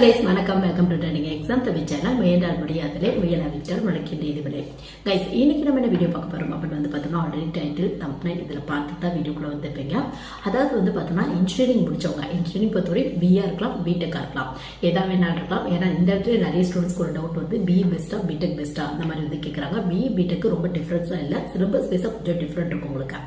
Guys வணக்கம். Welcome to trending exam தவி channel முயன்றால் முடியாதலே முயலாவிட்டால் முளைக்கின்ற இதுவிலே கைஸ் இன்னைக்கு நம்ம என்ன வீடியோ பார்க்க போறோம் அப்படின்னு வந்து பார்த்தோம்னா ஆல்ரெடி டைட்டில் தம்ப்னை இதில் பார்த்து தான் வீடியோக்குள்ளே வந்திருப்பீங்க. அதாவது வந்து பார்த்தோம்னா இன்ஜினியரிங் முடிச்சவங்க இன்ஜினியரிங் பொறுத்தவரை பிஆ இருக்கலாம் பிடெக்காக இருக்கலாம். எதா வேணாலும் இருக்கலாம். ஏன்னா இந்த இடத்துல நிறைய ஸ்டூடெண்ட்ஸ்க்கு ஒரு டவுட் வந்து பிஇ பெஸ்ட்டாக பிடெக் பெஸ்ட்டாக அந்த மாதிரி வந்து கேட்குறாங்க பிஇ பிடெக்கு ரொம்ப டிஃப்ரென்ஸாக இல்லை. சிலபஸ் வைஸாக கொஞ்சம் டிஃப்ரெண்ட் இருக்கும் உங்களுக்கு.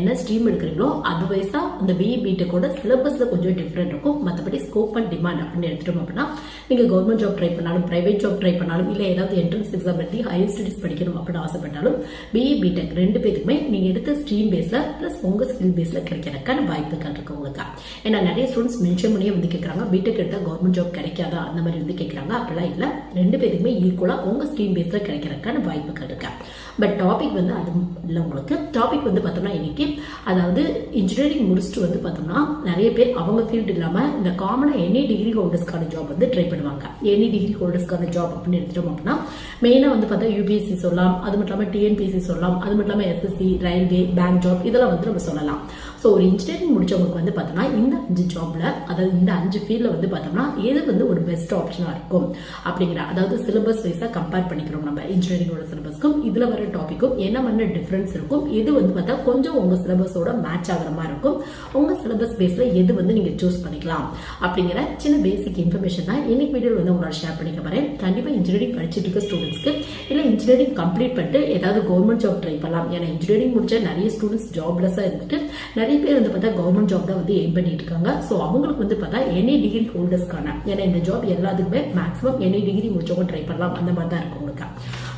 என்ன ஸ்ட்ரீம் எடுக்கிறீங்களோ அது வைஸாக அந்த பிஇ பிடெக்கோட சிலபஸில் கொஞ்சம் டிஃப்ரெண்ட் இருக்கும். மற்றபடி ஸ்கோப் அண்ட் டிமாண்ட் அப்படின்னு எடுத்துட்டோம் அப்படின்னா நீங்கள் கவர்மெண்ட் ஜாப் ட்ரை பண்ணாலும் ப்ரைவேட் ஜாப் ட்ரை பண்ணாலும் இல்லை ஏதாவது என்ட்ரன்ஸ் எக்ஸாம் எழுதி ஹையர் ஸ்டடிஸ் படிக்கணும் அப்படின்னு ஆசைப்பட்டாலும் பிஇ பிடெக் ரெண்டு பேருக்குமே நீங்கள் எடுத்த ஸ்ட்ரீம் பேஸில் ப்ளஸ் உங்கள் ஸ்கில் பேஸில் கிடைக்கிறதுக்கான வாய்ப்புகள் இருக்கு உங்களுக்கு. ஏன்னா நிறைய ஸ்டூடெண்ட்ஸ் மென்ஷன் பண்ணியே வந்து கேட்குறாங்க பிடெக் எடுத்தால் கவர்மெண்ட் ஜாப் கிடைக்காதா? அந்த மாதிரி வந்து கேட்குறாங்க அப்படிலாம் இல்லை. ரெண்டு பேருக்குமே ஈக்குவலாக உங்கள் ஸ்ட்ரீம் பேஸில் கிடைக்கிறதுக்கான வாய்ப்புகள் இருக்கு. பட் டாபிக் வந்து அது இல்லை உங்களுக்கு. டாபிக் வந்து பார்த்தோம்னா இன்னைக்கு அதாவது இன்ஜினியரிங் முடிச்சுட்டு வந்து பார்த்தோம்னா நிறைய பேர் அவங்க ஃபீல்டு இல்லாமல் இந்த காமனாக எனி டிகிரி ஹோல்டர்ஸ்க்கான ஜாப் வந்து ட்ரை பண்ணுவாங்க. எனி டிகிரி ஹோல்டர்ஸ்க்கான ஜாப் அப்படின்னு எடுத்துட்டோம் அப்படின்னா மெயினாக வந்து பார்த்தா யூபிஎஸ்சி சொல்லலாம். அது மட்டும் இல்லாமல் டிஎன்பிஎஸ்சி சொல்லலாம். அது மட்டும் இல்லாமல் எஸ்எஸ்சி ரயில்வே பேங்க் ஜாப் இதெல்லாம் வந்து நம்ம சொல்லலாம். ஸோ ஒரு இன்ஜினியரிங் முடிச்சவங்களுக்கு வந்து பார்த்தோம்னா இந்த அஞ்சு ஜாப்ல அதாவது இந்த அஞ்சு ஃபீல்டில் வந்து பார்த்தோம்னா எது வந்து ஒரு பெஸ்ட் ஆப்ஷனாக இருக்கும் அப்படிங்கிற அதாவது சிலபஸ் வைஸாக கம்பேர் பண்ணிக்கிறோம் நம்ம இன்ஜினியரிங்கோட சிலபஸ்க்கும் இதில் வர டாப்பிக்கும் என்ன மாதிரி டிஃப்ரென்ஸ் இருக்கும் எது வந்து பார்த்தா கொஞ்சம் உங்கள் சிலபஸோட மேட்ச் ஆகிற மாதிரி இருக்கும் உங்கள் சிலபஸ் பேஸில் எது வந்து நீங்கள் சூஸ் பண்ணிக்கலாம் அப்படிங்கிற சின்ன பேசிக் இன்ஃபர்மேஷன் தான் இன்னைக்கு வீடியோ வந்து உங்களால் ஷேர் பண்ணிக்க போகிறேன் கண்டிப்பாக இன்ஜினியரிங் படிச்சுட்டு இருக்க ஸ்டூடெண்ட்ஸ்க்கு இல்லை இன்ஜினியரிங் கம்ப்ளீட் பண்ணிட்டு ஏதாவது கவர்மெண்ட் ஜாப் ட்ரை பண்ணலாம். ஏன்னா இன்ஜினியரிங் முடிச்ச நிறைய ஸ்டூடெண்ட்ஸ் ஜாப்லெஸ்ஸாக இருந்துட்டு நிறைய நிறைய பேர் வந்து பார்த்தா கவர்மெண்ட் ஜாப் தான் வந்து எய்ம் பண்ணிட்டு இருக்காங்க. ஸோ அவங்களுக்கு வந்து பார்த்தா எனி டிகிரி ஹோல்டர்ஸ்க்கான ஏன்னா இந்த ஜாப் எல்லாத்துக்குமே மேக்ஸிமம் எனி டிகிரி முடிச்சவங்க ட்ரை பண்ணலாம். அந்த மாதிரி தான் இருக்கும் உங்களுக்கு.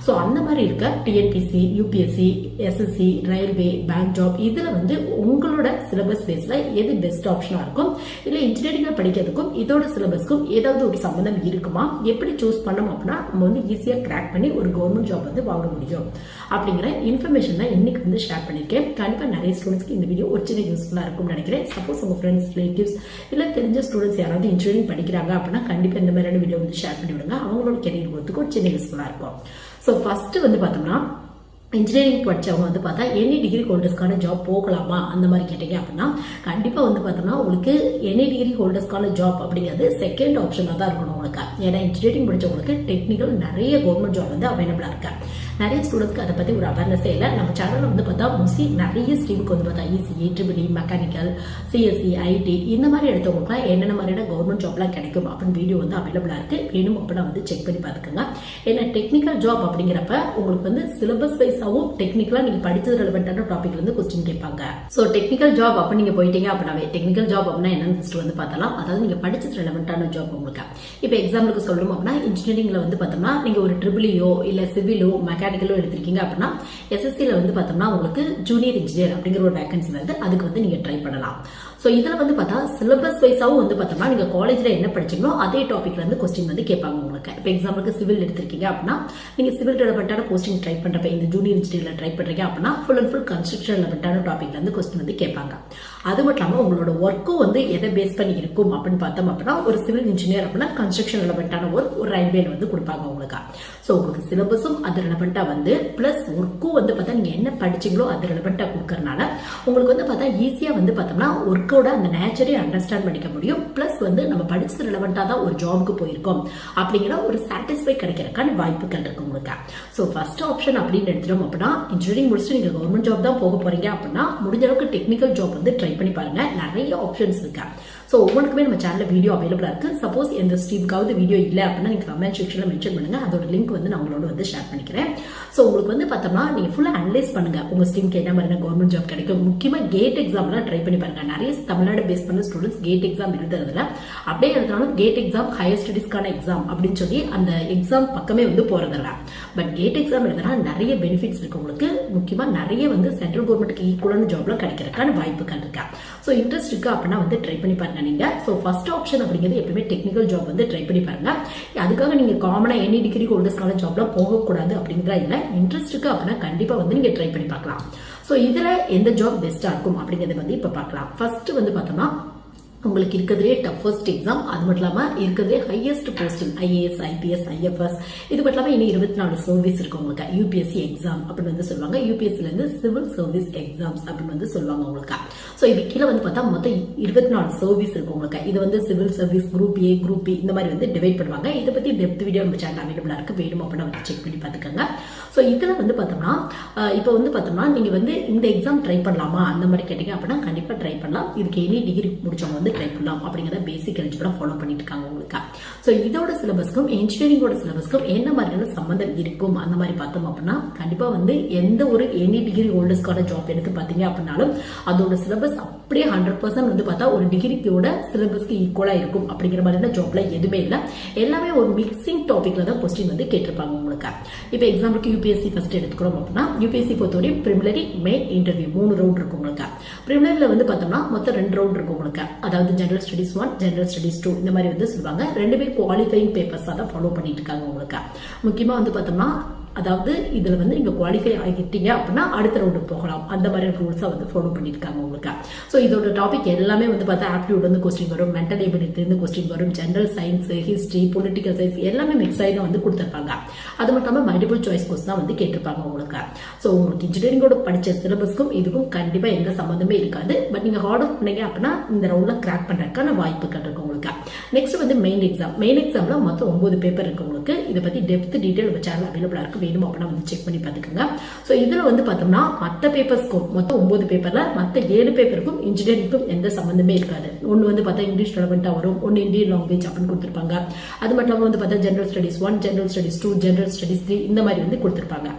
ஸோ அந்த மாதிரி இருக்க TNPSC UPSC SSC railway bank job இதில் வந்து உங்களோட சிலபஸ் பேஸில் எது பெஸ்ட் ஆப்ஷனாக இருக்கும்? இல்லை இன்ஜினியரிங்கில் படிக்கிறதுக்கும் இதோட சிலபஸ்க்கும் ஏதாவது ஒரு சம்மந்தம் இருக்குமா? எப்படி சூஸ் பண்ணோம் அப்படின்னா நம்ம வந்து ஈஸியாக கிராக் பண்ணி ஒரு கவர்மெண்ட் ஜாப் வந்து வாங்க முடியும். அப்படிங்கிற இன்ஃபர்மேஷன் தான் இன்னைக்கு வந்து ஷேர் பண்ணியிருக்கேன். கண்டிப்பாக நிறைய ஸ்டூடெண்ட்ஸ்க்கு இந்த வீடியோ ஒரு சின்ன யூஸ்ஃபுல்லாக இருக்கும்னு நினைக்கிறேன். சப்போஸ் உங்கள் ஃப்ரெண்ட்ஸ் ரிலேட்டிவ்ஸ் இல்லை தெரிஞ்ச ஸ்டூடெண்ட்ஸ் யாராவது இன்ஜினியரிங் படிக்கிறாங்க அப்படின்னா கண்டிப்பாக இந்த மாதிரியான வீடியோ வந்து ஷேர் பண்ணி விடுங்க அவங்களோட கெரியர் போகிறதுக்கு ஒரு சின்ன யூஸ்ஃபுல்லாக இருக்கும். ஸோ ஃபஸ்ட்டு வந்து பார்த்தோம்னா இன்ஜினியரிங் படித்தவங்க வந்து பார்த்தா எனி டிகிரி ஹோல்டர்ஸ்க்கான ஜாப் போகலாமா? அந்த மாதிரி கேட்டீங்க அப்படின்னா கண்டிப்பாக வந்து பார்த்தோம்னா உங்களுக்கு எனி டிகிரி ஹோல்டர்ஸ்க்கான ஜாப் அப்படிங்கிறது செகண்ட் ஆப்ஷனாக தான் இருக்கணும் உங்களுக்கு. ஏன்னா இன்ஜினியரிங் படித்தவங்களுக்கு டெக்னிக்கல் நிறைய கவர்மெண்ட் ஜாப் வந்து அவைலபிளாக இருக்குது நிறைய ஸ்டூடெண்ட்ஸ்க்கு அதை பற்றி ஒரு அவேர்னஸே இல்லை. நம்ம சேனலில் வந்து பார்த்தா மோஸ்ட்லி நிறைய ஸ்ட்ரீமுக்கு வந்து பார்த்தா ECE triple E mechanical CSC IT இந்த மாதிரி எடுத்தவங்களுக்குலாம் என்னென்ன மாதிரியான கவர்மெண்ட் ஜாப்லாம் கிடைக்கும் அப்படின்னு வீடியோ வந்து அவைலபிளாக இருக்குது வேணும் அப்படின்னா வந்து செக் பண்ணி பார்த்துக்கோங்க. ஏன்னா டெக்னிக்கல் ஜாப் அப்படிங்கிறப்ப உங்களுக்கு வந்து சிலபஸ் வைஸாகவும் டெக்னிக்கலாக நீங்கள் படித்தது ரெலவெண்ட்டான டாபிக் வந்து கொஸ்டின் கேட்பாங்க. ஸோ டெக்னிக்கல் ஜாப் அப்போ நீங்கள் போயிட்டீங்க அப்படின்னாவே டெக்னிக்கல் ஜாப் அப்படின்னா என்னன்னு ஃபஸ்ட்டு வந்து பார்த்தலாம் அதாவது நீங்கள் படித்தது ரெலவெண்ட்டான ஜாப் உங்களுக்கு. இப்போ எக்ஸாம்பிளுக்கு சொல்லணும் அப்படின்னா இன்ஜினியரிங்கில் வந்து பார்த்தோம்னா நீங்கள் ஒரு ட்ரிபிளியோ இல்லை சிவிலோ மெக்கானிக் மெக்கானிக்கலோ எடுத்திருக்கீங்க அப்படின்னா எஸ்எஸ்சியில் வந்து பார்த்தோம்னா உங்களுக்கு ஜூனியர் இன்ஜினியர் அப்படிங்கிற ஒரு வேகன்சி வருது. அதுக்கு வந்து நீங்கள் ட்ரை பண்ணலாம். ஸோ இதில் வந்து பார்த்தா சிலபஸ் வைஸாகவும் வந்து பார்த்தோம்னா நீங்கள் காலேஜில் என்ன படிச்சீங்களோ அதே டாப்பிக்ல இருந்து கொஸ்டின் வந்து கேட்பாங்க உங்களுக்கு. இப்போ எக்ஸாம்பிளுக்கு சிவில் எடுத்திருக்கீங்க அப்படின்னா நீங்கள் சிவில் ரிலவெண்ட்டான போஸ்டிங் ட்ரை பண்ணுறப்ப இந்த ஜூனியர் இன்ஜினியரில் ட்ரை பண்ணுறீங்க அப்படின்னா ஃபுல் அண்ட் ஃபுல் கன்ஸ்ட்ரக்ஷன் ரிலவெண்ட்டான டாப்பிக்ல இருந்து கொஸ்டின் வந்து கேட்பாங்க. அது மட்டும் இல்லாமல் உங்களோட ஒர்க்கும் வந்து எதை பேஸ் பண்ணி இருக்கும் அப்படின்னு பார்த்தோம் அப்படின்னா ஒரு சிவில் இன்ஜினியர் அப்படின்னா கன்ஸ்ட்ரக்ஷன் ரிலவெண்ட்டான ஒர்க் ஒரு ரயில்வேல வந்து கொடுப்பாங்க உங்களுக்கு. ஸோ உங்களுக்கு சிலபஸும் அது ரிலவெண்ட்டாக வந்து ப்ளஸ் ஒர்க்கும் வந்து பார்த்தா நீங்கள் என்ன படிச்சீங்களோ அது ரிலவெண்ட்டாக கொடுக்கறனால உங்களுக்கு வந்து பார்த்தா ஈஸியாக வந்து பார்த்தோம்னா ஒர்க் ஒர்க்கோட அந்த நேச்சரே அண்டர்ஸ்டாண்ட் பண்ணிக்க முடியும். ப்ளஸ் வந்து நம்ம படிச்சது ரிலவெண்ட்டாக தான் ஒரு ஜாபுக்கு போயிருக்கோம். அப்படிங்கிற ஒரு சாட்டிஸ்ஃபை கிடைக்கிறதுக்கான வாய்ப்புகள் இருக்கு உங்களுக்கு. ஸோ ஃபர்ஸ்ட் ஆப்ஷன் அப்படின்னு எடுத்துட்டோம் அப்படின்னா இன்ஜினியரிங் முடிச்சுட்டு நீங்கள் கவர்மெண்ட் ஜாப் தான் போக போறீங்க அப்படின்னா முடிஞ்ச அளவுக்கு டெக்னிக்கல் ஜாப் வந்து ட்ரை பண்ணி பாருங்க. நிறைய ஆப்ஷன்ஸ் இருக்கு. ஸோ ஒவ்வொன்றுக்குமே நம்ம சேனலில் வீடியோ அவைலபிளாக இருக்குது சப்போஸ் எந்த ஸ்ட்ரீமுக்காவது வீடியோ இல்லை அப்படின்னா நீங்கள் கமெண்ட் செக்ஷனில் மென்ஷன் பண்ணுங்கள் அதோட லிங்க் வந்து நான் உங்களோட வந்து ஷேர் பண்ணிக்கிறேன். ஸோ உங்களுக்கு வந்து பார்த்தோம்னா நீங்கள் ஃபுல்லாக அனலைஸ் பண்ணுங்க. உங்கள் ஸ்ட்ரீம்க்கு என்ன மாதிரியான கவர்மெண்ட் ஜாப் கிடைக்கும். முக்கியமாக கேட் எக்ஸாம்லாம் ட்ரை பண்ணி பாருங்க. நிறைய தமிழ்நாடு பேஸ் பண்ண ஸ்டூடெண்ட்ஸ் கேட் எக்ஸாம் எழுதுறதுல அப்படியே எழுதினாலும் கேட் எக்ஸாம் ஹையர் ஸ்டடீஸ்க்கான எக்ஸாம் அப்படின்னு சொல்லி அந்த எக்ஸாம் பக்கமே வந்து போறதில்ல. பட் கேட் எக்ஸாம் எழுதுனா நிறைய பெனிஃபிட்ஸ் இருக்கு உங்களுக்கு. முக்கியமாக நிறைய வந்து சென்ட்ரல் கவர்மெண்ட்டுக்கு ஈக்குவலான ஜாப்லாம் கிடைக்கிறதுக்கான வாய்ப்புகள் இருக்கா. ஸோ இன்ட்ரெஸ்ட் இருக்கு அப்படின்னா வந்து ட்ரை பண்ணி பாருங்க நீங்க. ஸோ ஃபர்ஸ்ட் ஆப்ஷன் அப்படிங்கிறது எப்பவுமே டெக்னிக்கல் ஜாப் வந்து ட்ரை பண்ணி பாருங்க. அதுக்காக நீங்க காமனா எனி டிகிரி ஹோல்டர்ஸ்க்கான ஜாப்லாம் போகக்கூடாது அப்படிங்கிறதா இல்லை. இன்ட்ரெஸ்ட் இருக்கு அப்படின்னா கண்டிப்பா வந்து நீங்க ட்ரை பண்ணி பார்க்கலாம். ஸோ இதுல எந்த ஜாப் பெஸ்டா இருக்கும் அப்படிங்கறத வந்து இப்ப பார்க்கலாம். ஃபர்ஸ்ட் வந்து பார்த்தோம்னா உங்களுக்கு இருக்கிறதுலே டஃபஸ்ட் எக்ஸாம் அது மட்டும் இல்லாமல் இருக்கிறதுலே highest posting IAS IPS IFS இது மட்டும் இல்லாமல் இன்னும் இருபத்தி நாலு சர்வீஸ் இருக்கு உங்களுக்கு. யூபிஎஸ்சி எக்ஸாம் அப்படின்னு வந்து சொல்லுவாங்க. யூபிஎஸ்சிலேருந்து சிவில் சர்வீஸ் எக்ஸாம்ஸ் அப்படின்னு வந்து சொல்லுவாங்க உங்களுக்கு. ஸோ இது கீழே வந்து பார்த்தா மொத்தம் இருபத்தி நாலு சர்வீஸ் இருக்கு உங்களுக்கு. இது வந்து civil service group A group B இந்த மாதிரி வந்து டிவைட் பண்ணுவாங்க. இதை பற்றி டெப்த் வீடியோ நம்ம சேனல் அவைலபிளாக இருக்குது வேணும் அப்படின்னு வந்து செக் பண்ணி பார்த்துக்கோங்க. ஸோ இதில் வந்து பார்த்தோம்னா இப்போ வந்து பார்த்தோம்னா நீங்கள் வந்து இந்த எக்ஸாம் ட்ரை பண்ணலாமா? அந்த மாதிரி கேட்டீங்க அப்படின்னா கண்டிப்பாக ட்ரை பண்ணலாம். இதுக்கு எனி டிகிரி முடிச்சவங்க வந்து ட்ரை பண்ணலாம் அப்படிங்கிறத பேசிக் எலிஜிபிளாக ஃபாலோ பண்ணிட்டு இருக்காங்க உங்களுக்கு. ஸோ இதோட சிலபஸ்க்கும் இன்ஜினியரிங்கோட சிலபஸ்க்கும் என்ன மாதிரியான சம்மந்தம் இருக்கும்? அந்த மாதிரி பார்த்தோம் அப்படின்னா கண்டிப்பாக வந்து எந்த ஒரு எனி டிகிரி ஹோல்டர்ஸ்க்கான ஜாப் எடுத்து பார்த்தீங்க அப்படின்னாலும் அதோட சிலபஸ் அப்படியே ஹண்ட்ரட் பர்சன்ட் வந்து பார்த்தா ஒரு டிகிரிக்கோட சிலபஸ்க்கு ஈக்குவலாக இருக்கும் அப்படிங்கிற மாதிரியான ஜாப்ல எதுவுமே இல்லை. எல்லாமே ஒரு மிக்சிங் டாபிக்ல தான் கொஸ்டின் வந்து கேட்டிருப்பாங்க உங்களுக்கு. இப்போ எக்ஸாம்பிளுக்கு யூபிஎஸ்சி ஃபர்ஸ்ட் எடுத்துக்கிறோம் அப்படின்னா யூபிஎஸ்சி பொறுத்தவரையும் ப்ரிமிலரி மெயின் இன்டர்வியூ மூணு ரவுண்ட் இருக்கும் உங்களுக்கு. பிரிமிலரியில் வந்து பார்த்தோம்னா மொத்தம் ரெண்டு ரவுண்ட் இருக்கும் உங்களுக்கு. அதாவது general studies one general studies two இந்த மாதிரி வந்து சொல்லுவாங்க. ரெண்டுமே குவாலிஃபைங் பேப்பர்ஸாக தான் ஃபாலோ பண்ணிட்டு இருக்காங்க உங்களுக்கு. முக்கியமாக வந்து பார்த்தோம்னா அதாவது இதில் வந்து நீங்கள் குவாலிஃபை ஆகிட்டீங்க அப்படின்னா அடுத்த ரவுண்டு போகலாம். அந்த மாதிரி ரூல்ஸாக வந்து ஃபாலோ பண்ணியிருக்காங்க உங்களுக்கு. ஸோ இதோட டாபிக் எல்லாமே வந்து பார்த்தா ஆப்டியூட் வந்து கொஸ்டின் வரும். மென்டல் எபிலிட்டிலேருந்து கொஸ்டின் வரும். General science history political science எல்லாமே மிக்ஸ் ஆகி தான் வந்து கொடுத்துருப்பாங்க. அது மட்டும் இல்லாமல் மல்டிபிள் சாய்ஸ் கோர்ஸ் தான் வந்து கேட்டிருப்பாங்க உங்களுக்கு. ஸோ உங்களுக்கு இன்ஜினியரிங்கோட படித்த சிலபஸ்க்கும் இதுக்கும் கண்டிப்பாக எந்த சம்மந்தமே இருக்காது. பட் நீங்கள் ஹார்ட் ஒர்க் பண்ணீங்க அப்படின்னா இந்த ரவுண்டில் கிராக் பண்ணுறதுக்கான வாய்ப்புகள் இருக்கு உங்களுக்கு. நெக்ஸ்ட் வந்து மெயின் எக்ஸாம் மெயின் எக்ஸாமில் மொத்தம் ஒம்பது பேப்பர் இருக்கு உங்களுக்கு. இதை பற்றி டெப்த் டீட்டெயில் நம்ம சேனல் அவைலபிளாக இருக்கு. வேணுமோ அப்படின்னா வந்து செக் பண்ணி பார்த்துக்கோங்க. ஸோ இதில் வந்து பார்த்தோம்னா மற்ற பேப்பர்ஸ்க்கும் மொத்தம் ஒம்பது பேப்பரில் மற்ற ஏழு பேப்பருக்கும் இன்ஜினியரிங்க்கும் எந்த சம்மந்தமே இருக்காது. ஒன்று வந்து பார்த்தா இங்கிலீஷ் ரெலவெண்ட்டாக வரும். ஒன்று இந்தியன் லாங்குவேஜ் அப்படின்னு கொடுத்துருப்பாங்க. அது மட்டும் இல்லாமல் வந்து பார்த்தா general studies one general studies two general studies three இந்த மாதிரி வந்து கொடுத்துருப்பாங்க.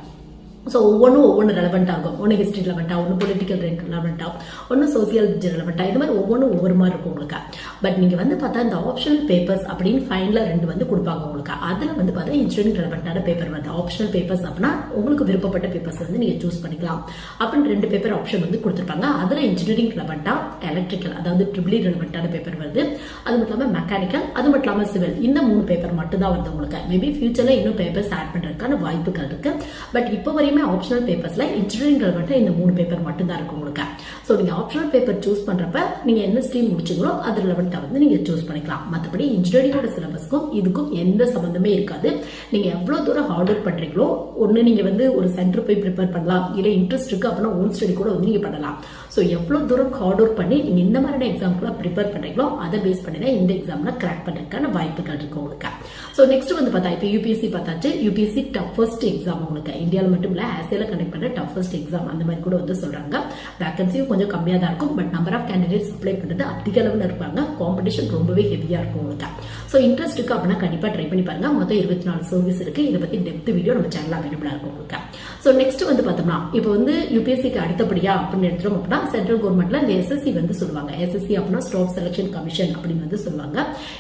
ஸோ ஒவ்வொன்றும் ஒவ்வொன்று ரெலவெண்ட் ஆகும். ஒன்று ஹிஸ்ட்ரி ரெலவெண்ட்டாக ஒன்று பொலிட்டிக்கல் ரெலவெண்ட்டாக ஒன்று சோசியல் ரெலவெண்ட்டாக இது மாதிரி ஒவ்வொன்றும் ஒவ்வொரு மாதிரி இருக்கும் உங்களுக்கு. பட் நீங்கள் வந்து பார்த்தா இந்த ஆப்ஷனல் பேப்பர்ஸ் அப்படின்னு ஃபைனில் ரெண்டு வந்து கொடுப்பாங்க உங்களுக்கு. அதில் வந்து பார்த்தா இன்ஜினியரிங் ரெலவெண்ட்டான பேப்பர் வந்து ஆப்ஷனல் பேப்பர்ஸ் அப்படின்னா உங்களுக்கு விருப்பப்பட்ட பேப்பர்ஸ் வந்து நீங்கள் சூஸ் பண்ணிக்கலாம். அப்படின்னு ரெண்டு பேப்பர் ஆப்ஷன் வந்து கொடுத்துருப்பாங்க. அதில் இன்ஜினியரிங் ரெலவெண்ட்டாக எலக்ட்ரிக்கல் அதாவது ட்ரிபிளி ரெலவெண்ட்டான பேப்பர் வருது. அது மட்டும் இல்லாமல் மெக்கானிக்கல் அது மட்டும் இல்லாமல் சிவில் இந்த மூணு பேப்பர் மட்டும்தான் வந்து வருது உங்களுக்கு. மேபி ஃபியூச்சரில் இன்னும் பேப்பர்ஸ் ஆட் பண்ணுறதுக்கான வாய்ப்புகள் இருக்குது பட் இப்போ வரையும் ஆப்ஷனல் பேப்பர்ஸில் இன்ஜினியரிங் மட்டும் இந்த மூணு பேப்பர் மட்டும் தான் உங்களுக்கு. ஸோ நீங்கள் ஆப்ஷனல் பேப்பர் சூஸ் பண்றப்ப நீங்க என்ன ஸ்ட்ரீம் முடிச்சீங்களோ அது ரிலவெண்ட்டா வந்து நீங்கள் சூஸ் பண்ணிக்கலாம். மற்றபடி இன்ஜினியரிங்கோட சிலபஸ்க்கும் இதுக்கும் எந்த சம்மந்தமே இருக்காது. நீங்க எவ்வளோ தூரம் ஹார்ட் ஒர்க் பண்றீங்களோ ஒன்று நீங்கள் வந்து ஒரு சென்டர் போய் ப்ரிப்பேர் பண்ணலாம். இல்லை இன்ட்ரெஸ்ட் இருக்கு அப்படின்னா ஓன் ஸ்டடி கூட வந்து நீங்கள் பண்ணலாம். ஸோ எவ்வளோ தூரம் ஹார்ட் ஒர்க் பண்ணி நீங்கள் இந்த மாதிரியான எக்ஸாம்க்குலாம் ப்ரிப்பேர் பண்ணுறீங்களோ அதை பேஸ் பண்ணி தான் இந்த எக்ஸாமில் கிராக் பண்ணுறதுக்கான வாய்ப்புகள் இருக்கும் உங்களுக்கு. ஸோ நெக்ஸ்ட் வந்து பார்த்தா இப்போ யூபிஎஸ்சி பார்த்தாச்சு. யூபிஎஸ்சி டஃபஸ்ட் எக்ஸாம் உங்களுக்கு. இந்தியாவில் மட்டும் இல்லை ஆசியாவில் கண்டக்ட் பண்ணுற டஃபஸ்ட் எக்ஸாம் அந்த மாதிரி கூட வந்து சொல்கிறாங்க வேகன்சியும் கொஞ்சம் கம்மியாக தான் இருக்கும் but number of candidates apply பண்ணுறது அதிக அளவில் இருப்பாங்க. காம்படிஷன் ரொம்பவே ஹெவியாக இருக்கும் உங்களுக்கு. ஸோ இன்ட்ரெஸ்ட் இருக்கு அப்படின்னா கண்டிப்பாக ட்ரை பண்ணி பாருங்க. மொத்தம் இருபத்தி நாலு சர்வீஸ் இருக்குது இதை பற்றி டெப்த் வீடியோ நம்ம சேனல் அவைலபிளாக இருக்கும் உங்களுக்கு. ஸோ நெக்ஸ்ட் வந்து பார்த்தோம்னா இப்போ வந்து யூபிஎஸ்சிக்கு அடுத்தபடியா அப்படின்னு எடுத்துரும் அப்படின்னா சென்ட்ரல் கவர்மெண்ட்ல இந்த எஸ்எஸ்சி வந்து சொல்லுவாங்க. எஸ்எஸ்சி அப்படின்னா ஸ்டாஃப் செலெக்ஷன் கமிஷன் அப்படின்னு வந்து சொல்லுவாங்க.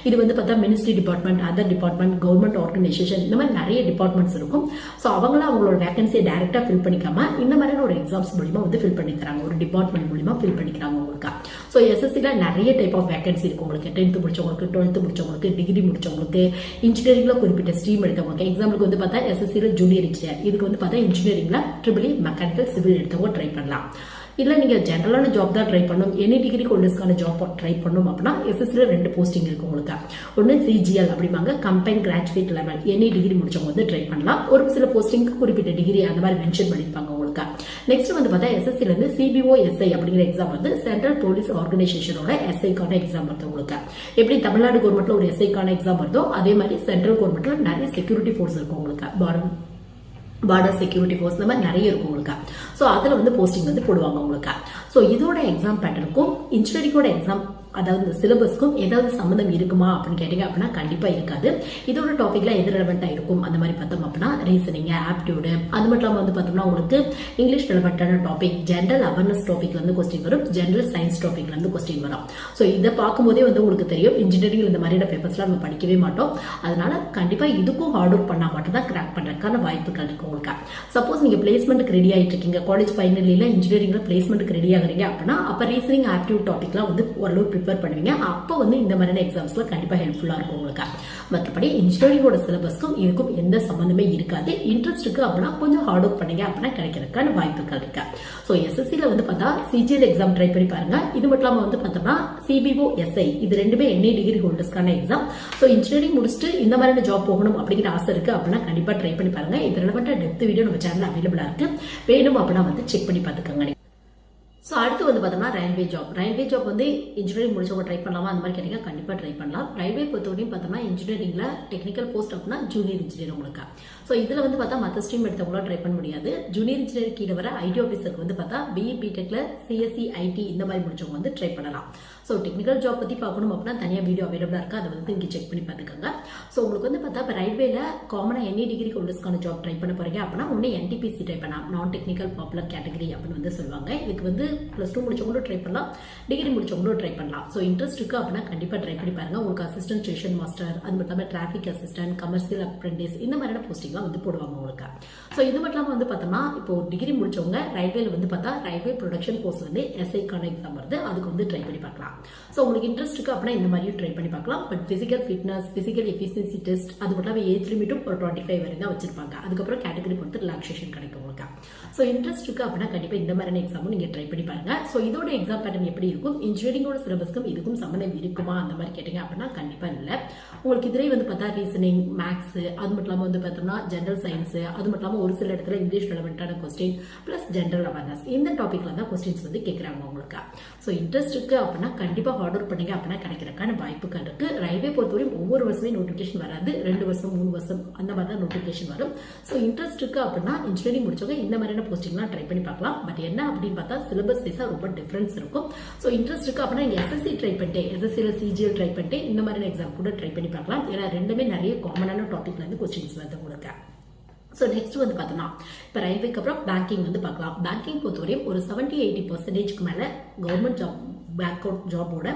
இது வந்து பார்த்தா ministry department other department government organisation இந்த மாதிரி நிறைய டிபார்ட்மெண்ட்ஸ் இருக்கும். ஸோ அவங்களாம் அவங்களோட வேகன்சியை டேரெக்டாக ஃபில் பண்ணிக்காம இந்த மாதிரியான ஒரு எக்ஸாம்ஸ் மூலிமா வந்து ஃபில் பண்ணி தராங்க ஒரு டிபார்ட்மெண்ட் மூலிமா ஃபில் பண்ணிக்கிறாங்க உங்களுக்கு. ஸோ எஸ்எஸ்சியில் நிறைய டைப் ஆஃப் வேகன்சி இருக்கு உங்களுக்கு. டென்த்து முடிச்சவங்களுக்கு டுவெல்த்து முடிச்சவங்களுக்கு டிகிரி முடிச்சவங்களுக்கு இன்ஜினியரிங்கில் குறிப்பிட்ட ஸ்ட்ரீம் எடுத்தவங்களுக்கு எக்ஸாம்பிளுக்கு வந்து பார்த்தா எஸ்எஸ்சியில் ஜூனியர் இன்ஜினியர் இதுக்கு வந்து பார்த்தா இன்ஜினியரிங்கில் ட்ரிபிள் மெக்கானிக்கல் சிவில் எடுத்தவங்க ட்ரை பண்ணலாம். இல்லை நீங்கள் ஜென்ரலான ஜாப் தான் ட்ரை பண்ணணும். எனி டிகிரி ஹோல்டர்ஸ்க்கான ஜாப் ட்ரை பண்ணணும் அப்படின்னா எஸ்எஸ்சியில் ரெண்டு போஸ்டிங் இருக்கும் உங்களுக்கு. ஒன்று சிஜிஎல் அப்படிம்பாங்க. Combine graduate level any degree முடிச்சவங்க வந்து ட்ரை பண்ணலாம். ஒரு சில போஸ்டிங் குறிப்பிட்ட டிகிரி அந்த மாதிரி மென்ஷன் பண்ணியிருப்பாங்க உங்களுக்கு. நெக்ஸ்ட் வந்து பார்த்தா எஸ்எஸ்சில இருந்து சிபிஓ எஸ்ஐ அப்படிங்கிற எக்ஸாம் வந்து சென்ட்ரல் போலீஸ் ஆர்கனைசேஷனோட எஸ்ஐக்கான எக்ஸாம் வருது உங்களுக்கு. எப்படி தமிழ்நாடு கவர்மெண்ட்ல ஒரு எஸ்ஐக்கான எக்ஸாம் வருதோ அதே மாதிரி சென்ட்ரல் கவர்மெண்ட்ல நிறைய செக்யூரிட்டி ஃபோர்ஸ் இருக்கும் உங்களுக்கு. பார்டர் செக்யூரிட்டி ஃபோர்ஸ் இந்த மாதிரி நிறைய இருக்கும் உங்களுக்கு. ஸோ அதில் வந்து போஸ்டிங் வந்து போடுவாங்க உங்களுக்கு. ஸோ இதோட எக்ஸாம் பேட்டர்னுக்கும் இன்ஜினியரிங்கோட எக்ஸாம் அதாவது இந்த சிலபஸ்க்கும் ஏதாவது சம்மந்தம் இருக்குமா அப்படின்னு கேட்டீங்க அப்படின்னா கண்டிப்பா இருக்காது. இதோட டாபிக்ல எது ரெலவெண்டா இருக்கும்? அந்த மாதிரி பார்த்தோம் அப்படின்னா ரீசனிங் ஆப்டியூடு அது மட்டும் இல்லாமல் வந்து பார்த்தோம்னா உங்களுக்கு இங்கிலீஷ் ரெலவெண்டான டாபிக் ஜென்ரல் அவேர்னஸ் டாபிக்ல இருந்து கொஸ்டின் வரும். ஜென்ரல் சயின்ஸ் டாபிக்ல இருந்து கொஸ்டின் வரும். ஸோ இதை பார்க்கும்போதே வந்து உங்களுக்கு தெரியும். இன்ஜினியரிங் இந்த மாதிரியான பேப்பர்ஸ்லாம் நம்ம படிக்கவே மாட்டோம். அதனால கண்டிப்பா இதுக்கும் ஹார்ட் ஒர்க் பண்ணா மட்டும் தான் கிராக் பண்றதுக்கான வாய்ப்புகள் இருக்கு உங்களுக்கு. சப்போஸ் நீங்க பிளேஸ்மெண்ட்டுக்கு ரெடி ஆயிட்டு இருக்கீங்க காலேஜ் ஃபைனலில் இன்ஜினியரிங்ல பிளேஸ்மெண்ட்டுக்கு ரெடி ஆகுறீங்க அப்படின்னா அப்ப ரீசனிங் ஆப்டியூட் டாபிக்லாம் வந்து ஓரளவு ப்ரிப்பேர் பண்ணுவீங்க. அப்போ வந்து இந்த மாதிரியான எக்ஸாம்ஸ்ல கண்டிப்பாக ஹெல்ப்ஃபுல்லாக இருக்கும் உங்களுக்கு. மற்றபடி இன்ஜினியரிங்கோட சிலபஸ்க்கும் இதுக்கும் எந்த சம்மந்தமே இருக்காது. இன்ட்ரெஸ்ட் இருக்கு அப்படின்னா கொஞ்சம் ஹார்ட் ஒர்க் பண்ணீங்க அப்படின்னா கிடைக்கிறதுக்கான வாய்ப்புகள் இருக்கு. ஸோ எஸ்எஸ்சியில் வந்து பார்த்தா சிஜிஎல் எக்ஸாம் ட்ரை பண்ணி பாருங்க. இது மட்டும் இல்லாமல் வந்து பார்த்தோம்னா சிபிஓ எஸ்ஐ இது ரெண்டுமே என்ஐ டிகிரி ஹோல்டர்ஸ்க்கான எக்ஸாம் ஸோ இன்ஜினியரிங் முடிச்சுட்டு இந்த மாதிரியான ஜாப் போகணும் அப்படிங்கிற ஆசை இருக்கு அப்படின்னா கண்டிப்பாக ட்ரை பண்ணி பாருங்க. இது ரெலவெண்ட்டாக டெப்த் வீடியோ நம்ம சேனல் அவைலபிளாக இருக்கு. வேணும் அப்படின்னா வந்து செக் பண்ணி பார்த்துக்கோங்க. ஸோ அடுத்து வந்து பார்த்தோம்னா ரயில்வே ஜாப் ரயில்வே ஜாப் வந்து இன்ஜினியரிங் முடிச்சவங்க ட்ரை பண்ணலாமா? அந்த மாதிரி கேட்டீங்க கண்டிப்பாக ட்ரை பண்ணலாம். ரயில்வே பொறுத்தவரையும் பார்த்தோம்னா இன்ஜினியரிங்கில் டெக்னிக்கல் போஸ்ட் அப்படின்னா ஜூனியர் இன்ஜினியர் உங்களுக்கு. ஸோ இதில் வந்து பார்த்தா மற்ற ஸ்ட்ரீம் எடுத்தவங்களாம் ட்ரை பண்ண முடியாது. ஜூனியர் இன்ஜினியர் கீழே வர ஐடி ஆஃபீஸருக்கு வந்து பார்த்தா பிஇ பிடெக்ல சிஎஸ்சி ஐடி இந்த மாதிரி முடிச்சவங்க வந்து ட்ரை பண்ணலாம். ஸோ டெக்னிக்கல் ஜாப் பற்றி பார்க்கணும் அப்படின்னா தனியாக வீடியோ அவைலபிளாக இருக்குது அதை வந்து இங்கே செக் பண்ணி பார்த்துக்கோங்க. ஸோ உங்களுக்கு வந்து பார்த்தா இப்போ ரயில்வேல காமனாக எனி டிகிரி ஹோல்டர்ஸ்க்கான ஜாப் ட்ரை பண்ண போகிறீங்க அப்படின்னா ஒன்று என்டிபிசி ட்ரை பண்ணலாம். நான் டெக்னிக்கல் பாப்புலர் கேட்டகரி அப்படின்னு வந்து சொல்லுவாங்க. இதுக்கு வந்து ப்ளஸ் டூ முடிச்சவங்களும் ட்ரை பண்ணலாம். டிகிரி முடிச்சவங்களும் ட்ரை பண்ணலாம். ஸோ இன்ட்ரெஸ்ட் இருக்கு அப்படின்னா கண்டிப்பாக ட்ரை பண்ணி பாருங்க. உங்களுக்கு அசிஸ்டன்ட் ஸ்டேஷன் மாஸ்டர் அது மட்டும் இல்லாமல் டிராஃபிக் அசிஸ்டன்ட் கமர்ஷியல் அப்ரெண்டிஸ் இந்த மாதிரியான போஸ்டிங்லாம் வந்து போடுவாங்க உங்களுக்கு. ஸோ இது மட்டும் இல்லாமல் வந்து பார்த்தோம்னா இப்போ டிகிரி முடிச்சவங்க ரயில்வேல வந்து பார்த்தா ரயில்வே ப்ரொடக்ஷன் கோர்ஸ் வந்து எஸ்ஐக்கான எக்ஸாம் வருது. அதுக்கு வந்து ட்ரை பண்ணி பார்க்கலாம். ஸோ உங்களுக்கு இன்ட்ரெஸ்ட் இருக்கு அப்படின்னா இந்த மாதிரியும் ட்ரை பண்ணி பார்க்கலாம். But physical fitness physical efficiency test அது மட்டும் இல்லாமல் ஏஜ் லிமிட்டும் ஒரு டுவெண்ட்டி ஃபைவ் வரை தான் வச்சிருப்பாங்க. அதுக்கப்புறம் கேட்டகரி பொறுத்து ரிலாக்ஸேஷன் கிடைக்கும் உங்களுக்கு. ஸோ இன்ட்ரெஸ்ட் இருக்கு அப்படின்னா கண்டிப்பாக இந்த மாதிரியான எக்ஸாமும் நீங்கள் ட்ரை பண்ணி பாருங்க ஸோ இதோட எக்ஸாம் பேட்டர்ன் எப்படி இருக்கும்? இன்ஜினியரிங்கோட சிலபஸ்க்கும் இதுக்கும் சம்மந்தம் இருக்குமா? அந்த மாதிரி கேட்டீங்க அப்படின்னா கண்டிப்பாக இல்லை. உங்களுக்கு இதுலேயே வந்து பார்த்தா ரீசனிங் மேக்ஸ் அது மட்டும் இல்லாமல் வந்து பார்த்தோம்னா ஜென்ரல் சயின்ஸ் அது மட்டும் இல்லாமல் ஒரு சில இடத்துல இங்கிலீஷ் ரெலவெண்ட்டான கொஸ்டின் ப்ளஸ் ஜென்ரல் அவேர்னஸ் இந்த டாப்பிக்ல தான் கொஸ்டின்ஸ் வந்து கேட்குறாங்க உங்களுக்கு. ஸோ இன்ட்ரெஸ்ட் இருக்கு அப்படின்னா கண்டிப்பாக ஹார்ட் ஒர்க் அப்படின்னா கிடைக்கிறதுக்கான வாய்ப்புகள் இருக்கு. ரயில்வே பொறுத்தவரையும் ஒவ்வொரு வருஷமே நோட்டிஃபிகேஷன் வராது. ரெண்டு வருஷம் மூணு வருஷம் அந்த மாதிரி தான் நோட்டிஃபிகேஷன் வரும். ஸோ இன்ட்ரெஸ்ட் இருக்கு அப்படின்னா இன்ஜினியரிங் முடிச்சவங்க இந்த மாதிரியான போஸ்டிங்லாம் ட்ரை பண்ணி பார்க்கலாம். பட் என்ன அப்படின்னு பார்த்தா சிலபஸ் வைஸாக ரொம்ப டிஃபரன்ஸ் இருக்கும். ஸோ இன்ட்ரெஸ்ட் இருக்கு அப்படின்னா நீங்கள் எஸ்எஸ்சி ட்ரை பண்ணிட்டேன் எஸ்எஸ்சியில் சிஜிஎல் ட்ரை பண்ணிட்டு இந்த மாதிரியான எக்ஸாம் கூட ட்ரை பண்ணி பார்க்கலாம். ஏன்னா ரெண்டுமே நிறைய காமனான டாபிக்ல இருந்து கொஸ்டின்ஸ் வந்து உங்களுக்கு. ஸோ நெக்ஸ்ட் வந்து பார்த்தோம்னா இப்போ ரயில்வேக்கு அப்புறம் பேங்கிங் வந்து பார்க்கலாம். பேங்கிங் பொறுத்தவரையும் ஒரு செவன்ட்டி எயிட்டி பர்சன்டேஜ்க்கு மேலே கவர்மெண்ட் ஜாப் பேங்க் அவுட் ஜாபோட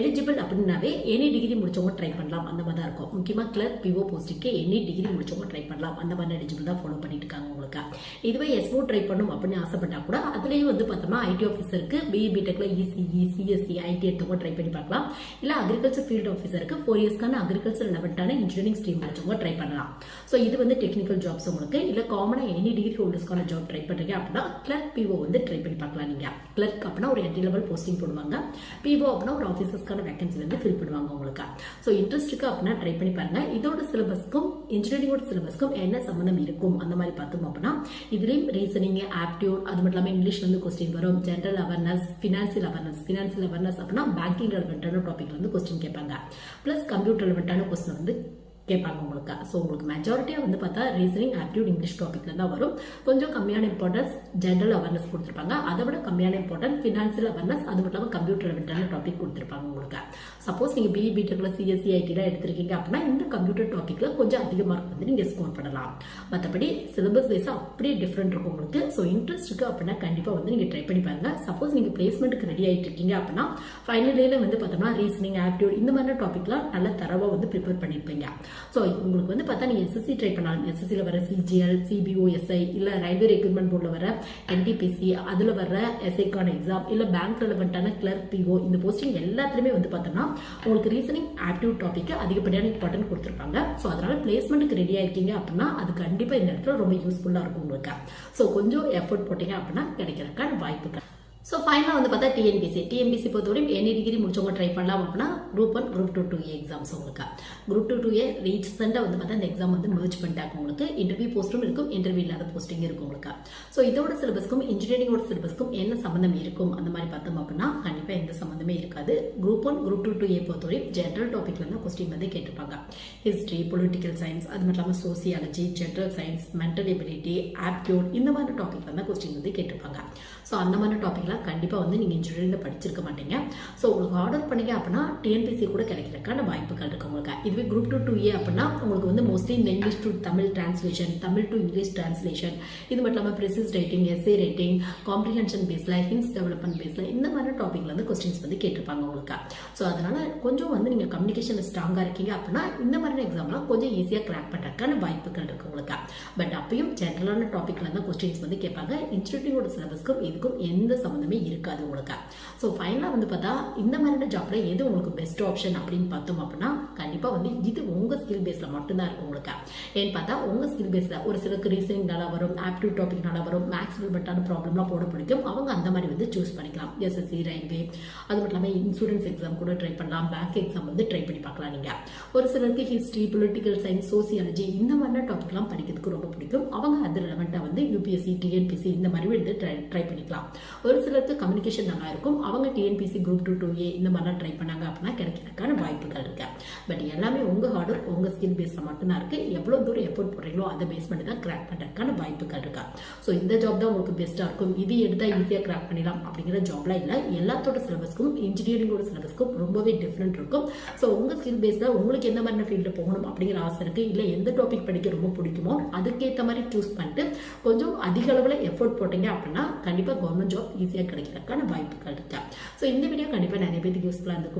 எலிஜிபிள் அப்படின்னாவே எனி டிகிரி முடிச்சவங்க ட்ரை பண்ணலாம். அந்த மாதிரி தான் இருக்கும். முக்கியமாக கிளர்க் பிஓ போஸ்ட்டுக்கு எனி டிகிரி முடிச்சவங்க ட்ரை பண்ணலாம். அந்த மாதிரி எலிஜிபிள் தான் ஃபாலோ பண்ணிட்டு இருக்காங்க உங்களுக்கு. இதுவே எஸ்ஓ ட்ரை பண்ணும் அப்படின்னு ஆசைப்பட்டா கூட அதுலேயும் வந்து பார்த்தோம்னா ஐடி ஆஃபீஸருக்கு பிஇ பிடெக்ல இசிஇ சிஎஸ்சி ஐடி எடுத்தவங்க ட்ரை பண்ணி பார்க்கலாம். இல்லை அக்ரிகல்ச்சர் ஃபீல்ட் ஆஃபீஸருக்கு ஃபோர் இயர்ஸ்க்கான அக்ரிகல்ச்சர் லெவன்ட்டான இன்ஜினியரிங் ஸ்ட்ரீம் முடிச்சவங்க ட்ரை பண்ணலாம். ஸோ இது வந்து டெக்னிக்கல் ஜாப்ஸ் உங்களுக்கு. இல்லை காமனாக எனி டிகிரி ஹோல்டர்ஸ்க்கான ஜாப் ட்ரை பண்ணுறீங்க அப்படின்னா கிளர்க் பிஓ வந்து ட்ரை பண்ணி பார்க்கலாம் நீங்கள் கிளர்க் அப்படின்னா ஒரு என்ட்ரி லெவல் போஸ்டிங் போடுவாங்க. பிஓ அப்படின்னா ஒரு ஆஃபீஸர்ஸ்க்கான வேகன்சி வந்து ஃபில் பண்ணுவாங்க உங்களுக்கு. ஸோ இன்ட்ரெஸ்ட் இருக்கு அப்படின்னா ட்ரை பண்ணி பாருங்க. இதோட சிலபஸ்க்கும் இன்ஜினியரிங்கோட சிலபஸ்க்கும் என்ன சம்மந்தம் இருக்கும்? அந்த மாதிரி பார்த்தோம் அப்படின்னா இதுலேயும் ரீசனிங் ஆப்டியூட் அது மட்டும் இல்லாமல் இங்கிலீஷ் வந்து கொஸ்டின் வரும். General awareness financial awareness financial awareness அப்படின்னா பேங்கிங் ரெலவெண்ட்டான டாபிக்ல வந்து கொஸ்டின் கேட்பாங்க. ப்ளஸ் கம்ப்யூட்டர் ரெலவெண்ட்டான கொஸ்டின் வந்து கேட்பாங்க உங்களுக்கு. ஸோ உங்களுக்கு மெஜாரிட்டியாக வந்து பார்த்தா ரீசனிங் ஆப்டியூட் இங்கிலீஷ் டாப்பிக்ல தான் வரும். கொஞ்சம் கம்மியான இம்பார்ட்டன்ஸ் ஜென்ரல் அவேர்னஸ் கொடுத்துருப்பாங்க. அதை விட கம்மியான இம்பார்ட்டன்ஸ் ஃபினான்சியல் அவேர்னஸ் அது மட்டும் இல்லாமல் கம்ப்யூட்டர் ரெலவெண்ட்டான டாபிக் கொடுத்துருப்பாங்க உங்களுக்கு. சப்போஸ் நீங்கள் பிஇ பிடெக்ல சிஎஸ்சி ஐடிலாம் எடுத்திருக்கீங்க அப்படின்னா இந்த கம்ப்யூட்டர் டாப்பிக்கில் கொஞ்சம் அதிக மார்க் வந்து நீங்கள் ஸ்கோர் பண்ணலாம். மற்றபடி சிலபஸ் வைஸாக அப்படியே டிஃப்ரெண்ட் இருக்கும் உங்களுக்கு. ஸோ இன்ட்ரெஸ்ட் இருக்குது அப்படின்னா கண்டிப்பாக வந்து நீங்கள் ட்ரை பண்ணி பாருங்கள் சப்போஸ் நீங்கள் பிளேஸ்மெண்ட்டுக்கு ரெடி ஆகிட்டு இருக்கீங்க அப்படின்னா ஃபைனல் இயர்ல வந்து பார்த்தோம்னா ரீசனிங் ஆப்டியூட் இந்த மாதிரி டாப்பிக்லாம் நல்ல தரவாக வந்து ப்ரிப்பேர் பண்ணியிருப்பீங்க ஸோ உங்களுக்கு வந்து பார்த்தா நீங்கள் எஸ்எஸ்சி ட்ரை பண்ணலாம் எஸ்எஸ்சியில் வர சிஜிஎல் சிபிஓ எஸ்ஐ இல்லை ரயில்வே ரெக்ரூட்மெண்ட் போர்டில் வர என்டிபிசி அதில் வர எஸ்ஐக்கான எக்ஸாம் இல்லை பேங்க் ரெலவெண்ட்டான கிளர்க் பிஓ இந்த போஸ்டிங் எல்லாத்துலேயுமே வந்து பார்த்தோம்னா உங்களுக்கு ரீசனிங் ஆப்டியூட் டாப்பிக்கு அதிகப்படியான இம்பார்ட்டன்ட் கொடுத்துருப்பாங்க. ஸோ அதனால் பிளேஸ்மெண்ட்டுக்கு ரெடி இருக்கீங்க அப்படின்னா அது கண்டிப்பாக இந்த இடத்துல ரொம்ப யூஸ்ஃபுல்லாக இருக்கும் உங்களுக்கு. ஸோ கொஞ்சம் எஃபர்ட் போட்டீங்க அப்படின்னா கிடைக்கிறதுக்கான வாய்ப்புகள். ஸோ ஃபைனலாக வந்து பார்த்தா டிஎன்பிசி டிஎன்பிசி பொறுத்தவரையும் எனி டிகிரி முடிச்சவங்க ட்ரை பண்ணலாம் அப்படின்னா group one group two two A exams உங்களுக்கு. குரூப் டூ டூ ஏ ரீசெண்டாக வந்து பார்த்தா இந்த எக்ஸாம் வந்து merge பண்ணிட்டாங்க உங்களுக்கு. இன்டர்வியூ போஸ்ட்டும் இருக்கும் இன்டர்வியூ இல்லாத போஸ்டிங் இருக்கும் உங்களுக்கு. ஸோ இதோட சிலபஸ்க்கும் இன்ஜினியரிங்கோட சிலபஸ்க்கும் என்ன சம்மந்தம் இருக்கும்? அந்த மாதிரி பார்த்தோம் அப்படின்னா கண்டிப்பாக எந்த சம்மந்தமே இருக்காது. Group one group two two A பொறுத்தவரையும் ஜென்ரல் டாபிக்ல இருந்து கொஸ்டின் வந்து கேட்டிருப்பாங்க. ஹிஸ்ட்ரி பொலிட்டிக்கல் சயின்ஸ் அது மட்டும் இல்லாமல் sociology general science mental ability aptitude இந்த மாதிரி டாபிக்ல தான் கொஸ்டின் வந்து கேட்டிருப்பாங்க. ஸோ அந்த மாதிரி டாபிக்லாம் கண்டிப்பாக வந்து நீங்கள் இன்ஜினியரிங்கில் படிச்சிருக்க மாட்டீங்க. ஸோ உங்களுக்கு ஆர்டர் பண்ணீங்க அப்படின்னா டிஎன்பிசி கூட கிடைக்கிறதுக்கான வாய்ப்புகள் இருக்குது உங்களுக்கு. இதுவே குரூப் டூ டூ ஏ அப்படின்னா உங்களுக்கு வந்து மோஸ்ட்லி இந்த English to Tamil translation Tamil to English translation இது மட்டும் இல்லாமல் precis writing essay writing comprehension பேஸில் ஹின்ஸ் டெவலப்மெண்ட் பேஸில் இந்த மாதிரி டாப்பிக்கில் வந்து கொஸ்டின்ஸ் வந்து கேட்டிருப்பாங்க உங்களுக்கு. ஸோ அதனால் கொஞ்சம் வந்து நீங்கள் கம்யூனிகேஷன் ஸ்ட்ராங்காக இருக்கீங்க அப்படின்னா இந்த மாதிரி எக்ஸாம்லாம் கொஞ்சம் ஈஸியாக கிராக் பண்ணுறதுக்கான வாய்ப்புகள் இருக்குது உங்களுக்கு. பட் அப்பயும் ஜென்ரலான டாப்பிக்கில் தான் கொஸ்டின்ஸ் வந்து கேட்பாங்க. இன்ஸ்டியூட்டிங்கோட சிலபஸ்க்கும் இதுக்கும் எந்த சம்மந்தம் சம்மந்தமே இருக்காது உங்களுக்கு. ஸோ ஃபைனலாக வந்து பார்த்தா இந்த மாதிரியான ஜாப்பில் எது உங்களுக்கு பெஸ்ட் ஆப்ஷன் அப்படின்னு பார்த்தோம் அப்படின்னா கண்டிப்பாக வந்து இது உங்கள் ஸ்கில் பேஸில் மட்டும்தான் இருக்கும் உங்களுக்கு. ஏன்னு பார்த்தா உங்கள் ஸ்கில் பேஸில் ஒரு சிலருக்கு ரீசனிங் நல்லா வரும் ஆப்டிவ் டாபிக் நல்லா வரும் மேக்ஸ் ரிலேட்டான ப்ராப்ளம்லாம் போட பிடிக்கும். அவங்க அந்த மாதிரி வந்து சூஸ் பண்ணிக்கலாம். எஸ்எஸ்சி ரயில்வே அது மட்டும் இல்லாமல் இன்சூரன்ஸ் எக்ஸாம் கூட ட்ரை பண்ணலாம். பேங்க் எக்ஸாம் வந்து ட்ரை பண்ணி பார்க்கலாம் நீங்கள் ஒரு சிலருக்கு ஹிஸ்ட்ரி பொலிட்டிக்கல் சயின்ஸ் சோசியாலஜி இந்த மாதிரியான டாபிக்லாம் படிக்கிறதுக்கு ரொம்ப பிடிக்கும். அவங்க அது ரிலவெண்ட்டாக வந்து யூபிஎஸ்சி டிஎன்பிசி இந்த மாதிரி வந்து ட்ரை ட்ரை பண்ணிக்கலாம். ஒரு சிலருக்கு கம்யூனிகேஷன் நல்லா இருக்கும் அவங்க TNPSC group two two A இந்த மாதிரிலாம் ட்ரை பண்ணாங்க அப்படின்னா கிடைக்கிறதுக்கான வாய்ப்புகள் இருக்கு. பட் எல்லாமே உங்கள் ஹார்ட் ஒர்க் உங்கள் ஸ்கில் பேஸில் மட்டும்தான் இருக்கு. எவ்வளோ தூரம் எஃபோர்ட் போடுறீங்களோ அதை பேஸ் பண்ணி தான் கிராக் பண்ணுறதுக்கான வாய்ப்புகள் இருக்கா. ஸோ இந்த ஜாப் தான் உங்களுக்கு பெஸ்ட்டாக இருக்கும். இது எடுத்தால் ஈஸியாக கிராக் பண்ணிடலாம் அப்படிங்கிற ஜாப்லாம் இல்லை. எல்லாத்தோட சிலபஸ்க்கும் இன்ஜினியரிங்கோட சிலபஸ்க்கும் ரொம்பவே டிஃப்ரெண்ட் இருக்கும். ஸோ உங்கள் ஸ்கில் பேஸில் உங்களுக்கு எந்த மாதிரி ஃபீல்டில் போகணும் அப்படிங்கிற ஆசை இருக்குது இல்லை எந்த டாபிக் படிக்க ரொம்ப பிடிக்குமோ அதுக்கேற்ற மாதிரி சூஸ் பண்ணிட்டு கொஞ்சம் அதிக அளவில் எஃபோர்ட் போட்டீங்க அப்படின்னா கண்டிப்பாக கவர்மெண்ட் ஜாப் ஈஸியாக கிடைக்கிறதுக்கான வாய்ப்புகள் இருக்கு. ஸோ இந்த வீடியோ கண்டிப்பாக நிறைய பேருக்கு யூஸ்ஃபுல்லாக இருந்திருக்கும்.